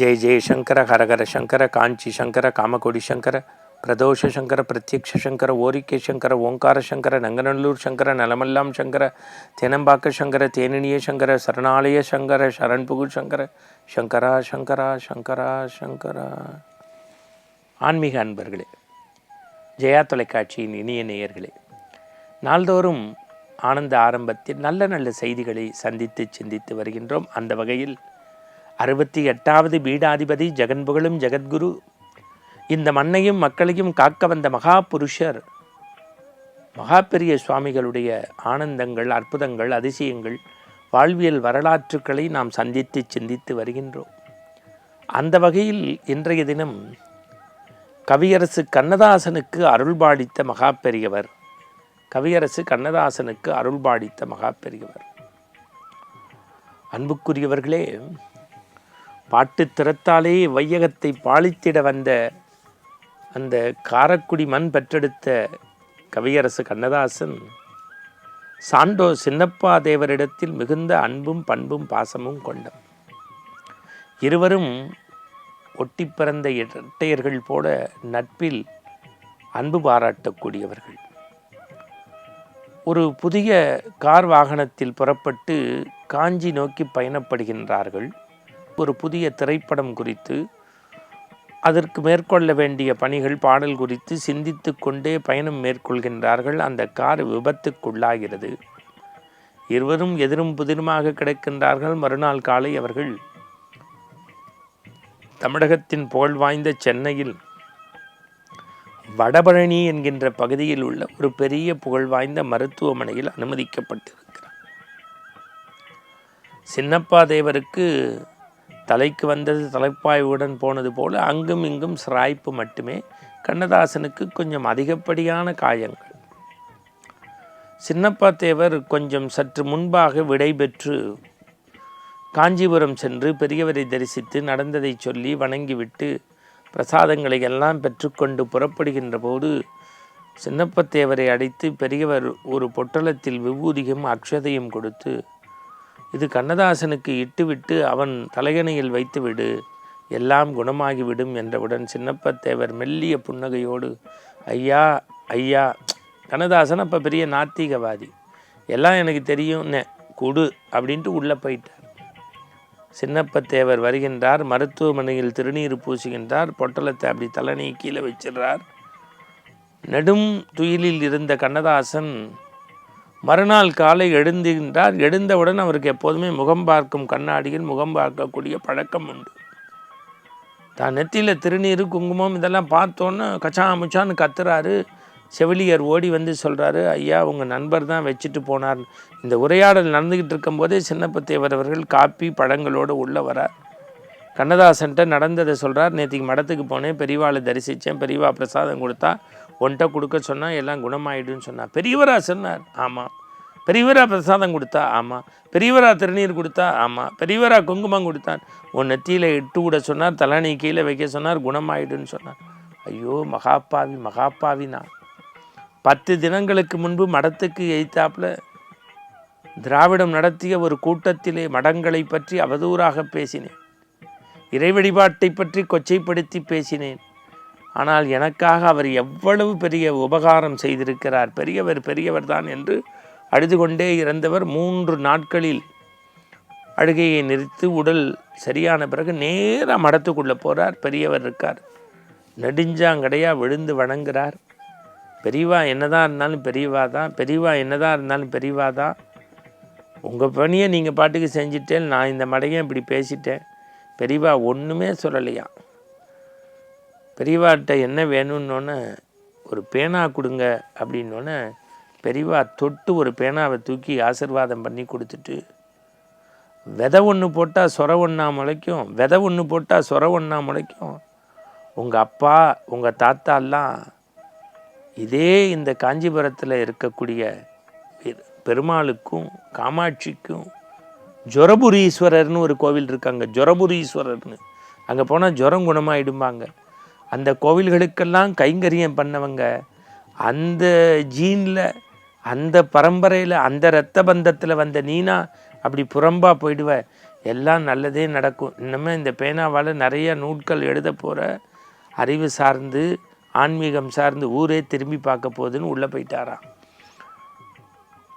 ஜெய ஜெயசங்கர ஹரஹர சங்கர காஞ்சி சங்கர காமகோடி சங்கர பிரதோஷ சங்கர பிரத்யக்ஷ சங்கர ஓரிக்கை சங்கர ஓங்கார சங்கர நங்கநல்லூர் சங்கர நலமல்லாம் சங்கர தேனம்பாக்க சங்கர தேனினிய சங்கர சரணாலய சங்கர சரண்புகு சங்கர சங்கரா சங்கரா சங்கரா சங்கரா. ஆன்மீக அன்பர்களே ஜெயா தொலைக்காட்சியின் இனிய நேயர்களே நாள்தோறும் ஆனந்த ஆரம்பத்தில் நல்ல நல்ல செய்திகளை சந்தித்து சிந்தித்து வருகின்றோம். அந்த வகையில் அறுபத்தி எட்டாவது பீடாதிபதி ஜெகன்புகழும் ஜெகத்குரு. இந்த மண்ணையும் மக்களையும் காக்க வந்த மகா புருஷர் மகா பெரிய சுவாமிகளுடைய ஆனந்தங்கள் அற்புதங்கள் அதிசயங்கள் வாழ்வியல் வரலாற்றுக்களை நாம் சந்தித்து சிந்தித்து வருகின்றோம். அந்த வகையில் இன்றைய தினம் கவியரசு கண்ணதாசனுக்கு அருள்பாடித்த மகா பெரியவர் கவியரசு கண்ணதாசனுக்கு அருள்பாடித்த மகா பெரியவர் அன்புக்குரியவர்களே பாட்டு திறத்தாலே வையகத்தை பாலித்திட வந்த அந்த காரக்குடி மண் பெற்றெடுத்த கவியரசு கண்ணதாசன் சாண்டோ சின்னப்பா தேவரிடத்தில் மிகுந்த அன்பும் பண்பும் பாசமும் கொண்டவர் இருவரும் ஒட்டி பிறந்த இரட்டையர்கள் போல நட்பில் அன்பு பாராட்டக்கூடியவர்கள். ஒரு புதிய கார் வாகனத்தில் புறப்பட்டு காஞ்சி நோக்கி பயணப்படுகின்றார்கள். ஒரு புதிய திரைப்படம் குறித்து அதற்கு மேற்கொள்ள வேண்டிய பணிகள் பாடல் குறித்து சிந்தித்து கொண்டே பயணம் மேற்கொள்கின்றார்கள். அந்த கார் விபத்துக்குள்ளாகிறது. இருவரும் எதிரும் புதிருமாக கிடக்கின்றார்கள். மறுநாள் காலை அவர்கள் தமிழகத்தின் புகழ் வாய்ந்த சென்னையில் வடபழனி என்கின்ற பகுதியில் உள்ள ஒரு பெரிய புகழ் வாய்ந்த மருத்துவமனையில் அனுமதிக்கப்பட்டிருக்கிறார். சின்னப்பா தேவருக்கு தலைக்கு வந்தது தலைப்பாய்வுடன் போனது போல அங்கும் இங்கும் சிராய்ப்பு மட்டுமே. கண்ணதாசனுக்கு கொஞ்சம் அதிகப்படியான காயங்கள். சின்னப்பா தேவர் கொஞ்சம் சற்று முன்பாக விடைபெற்று காஞ்சிபுரம் சென்று பெரியவரை தரிசித்து நடந்ததை சொல்லி வணங்கிவிட்டு பிரசாதங்களை எல்லாம் பெற்றுக்கொண்டு புறப்படுகின்ற போது சின்னப்பத்தேவரை அடைத்து பெரியவர் ஒரு பொட்டலத்தில் விபூதியும் அக்ஷதையும் கொடுத்து இது கண்ணதாசனுக்கு இட்டுவிட்டு அவன் தலையணையில் வைத்துவிடு எல்லாம் குணமாகிவிடும் என்றவுடன் சின்னப்பத்தேவர் மெல்லிய புன்னகையோடு ஐயா ஐயா கண்ணதாசன் அப்போ பெரிய நாத்திகவாதி. எல்லாம் எனக்கு தெரியும்னே கொடு அப்படின்ட்டு உள்ளே போயிட்டார். சின்னப்பத்தேவர் வருகின்றார் மருத்துவமனையில் திருநீர் பூசுகின்றார் பொட்டலத்தை அப்படி தலைனை கீழே வச்சிடுறார். நெடும் துயிலில் இருந்த கண்ணதாசன் மறுநாள் காலை எழுந்துகின்றார். எழுந்தவுடன் அவருக்கு எப்போதுமே முகம் பார்க்கும் கண்ணாடியில் முகம் பார்க்கக்கூடிய பழக்கம் உண்டு. தான் நெத்தியில் திருநீர் குங்குமம் இதெல்லாம் பார்த்தோன்னே கச்சா முச்சான்னு கத்துறாரு. செவிலியர் ஓடி வந்து சொல்கிறாரு ஐயா உங்கள் நண்பர் தான் வச்சுட்டு போனார். இந்த உரையாடல் நடந்துக்கிட்டு இருக்கும்போதே சின்னப்பத்தேவர் அவர்கள் காப்பி பழங்களோடு உள்ளே வரார். கண்ணதாசன்ட்ட நடந்ததை சொல்கிறார் நேற்றுக்கு மடத்துக்கு போனேன் பெரியவாளை தரிசித்தேன் பெரியவா பிரசாதம் கொடுத்தா ஒன்ட்ட கொடுக்க சொன்னால் எல்லாம் குணமாயிடுன்னு சொன்னார் பெரியவரா சொன்னார். ஆமாம் பெரியவரா பிரசாதம் கொடுத்தா ஆமாம் பெரியவரா திருநீர் கொடுத்தா ஆமாம் பெரியவரா குங்குமம் கொடுத்தார் உன் நெத்தியில் இட்டு விட சொன்னார் தலானி கீழே வைக்க சொன்னார் குணமாயிடுன்னு சொன்னார். ஐயோ மகாப்பாவி மகாப்பாவி நான். பத்து தினங்களுக்கு முன்பு மடத்துக்கு எய்த்தாப்புல திராவிடம் நடத்திய ஒரு கூட்டத்திலே மடங்களை பற்றி அவதூறாக பேசினேன். இறை வழிபாட்டை பற்றி கொச்சைப்படுத்தி பேசினேன். ஆனால் எனக்காக அவர் எவ்வளவு பெரிய உபகாரம் செய்திருக்கிறார். பெரியவர் பெரியவர் தான் என்று அழுது கொண்டே இறந்தவர் மூன்று நாட்களில் அழுகையை நிறுத்து உடல் சரியான பிறகு நேராக மடத்துக்குள்ளே போகிறார் பெரியவர் இருக்கார். நெடுஞ்சாங்கடையாக விழுந்து வணங்குறார். பெரியவா என்னதான் இருந்தாலும் பெரியவா தான். பெரியவா என்னதான் இருந்தாலும் பெரியவா தான். உங்கள் பணியை நீங்கள் பாட்டுக்கு செஞ்சுட்டேன் நான் இந்த மடையை இப்படி பேசிட்டேன். பெரியவா ஒன்றுமே சொல்லலையா பெரியவாட்ட என்ன வேணும்னோன்னு ஒரு பேனா கொடுங்க அப்படின்னோடனே பெரியவா தொட்டு ஒரு பேனாவை தூக்கி ஆசிர்வாதம் பண்ணி கொடுத்துட்டு விதை ஒன்று போட்டால் சொர ஒன்றா முளைக்கும் விதை ஒன்று போட்டால் சொர ஒன்றா முளைக்கும். உங்கள் அப்பா உங்கள் தாத்தாலாம் இதே இந்த காஞ்சிபுரத்தில் இருக்கக்கூடிய பெருமாளுக்கும் காமாட்சிக்கும் ஜொரபுரீஸ்வரர்னு ஒரு கோவில் இருக்காங்க ஜொரபுரீஸ்வரர்னு. அங்கே போனால் ஜுரம் குணமாயிடும்பாங்க. அந்த கோவில்களுக்கெல்லாம் கைங்கரியம் பண்ணவங்க அந்த ஜீனில் அந்த பரம்பரையில் அந்த இரத்த பந்தத்தில் வந்த நீனா அப்படி புறம்பாக போயிடுவ. எல்லாம் நல்லதே நடக்கும். இன்னுமே இந்த பேனாவால் நிறைய நூட்கள் எழுத போகிற அறிவு சார்ந்து ஆன்மீகம் சார்ந்து ஊரே திரும்பி பார்க்க போகுதுன்னு உள்ளே போயிட்டாராம்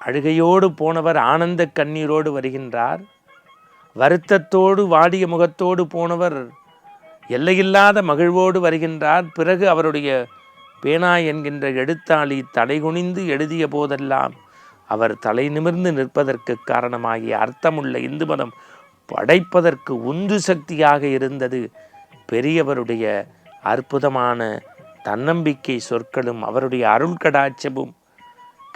அழுகையோடு போனவர் ஆனந்த கண்ணீரோடு வருகின்றார். வருத்தத்தோடு வாடிய முகத்தோடு போனவர் எல்லையில்லாத மகிழ்வோடு வருகின்றார். பிறகு அவருடைய பேனா என்கின்ற எழுத்தாளி தலைகுனிந்து எழுதிய போதெல்லாம் அவர் தலை நிமிர்ந்து நிற்பதற்கு காரணமாகிய அர்த்தமுள்ள இந்து மதம் படைப்பதற்கு உந்து சக்தியாக இருந்தது. பெரியவருடைய அற்புதமான தன்னம்பிக்கை சொற்களும் அவருடைய அருள் கடாட்சமும்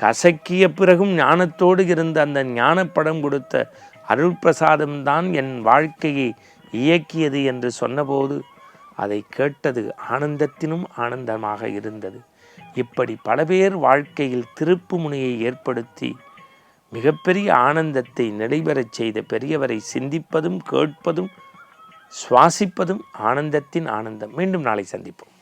கசக்கிய பிறகும் ஞானத்தோடு இருந்த அந்த ஞானப்படம் கொடுத்த அருள் பிரசாதம்தான் என் வாழ்க்கையை இயக்கியது என்று சொன்னபோது அதை கேட்டது ஆனந்தத்தினும் ஆனந்தமாக இருந்தது. இப்படி பல பேர் வாழ்க்கையில் திருப்பு முனையை ஏற்படுத்தி மிகப்பெரிய ஆனந்தத்தை நடைபெறச் செய்த பெரியவரை சிந்திப்பதும் கேட்பதும் சுவாசிப்பதும் ஆனந்தத்தின் ஆனந்தம். மீண்டும் நாளை சந்திப்போம்.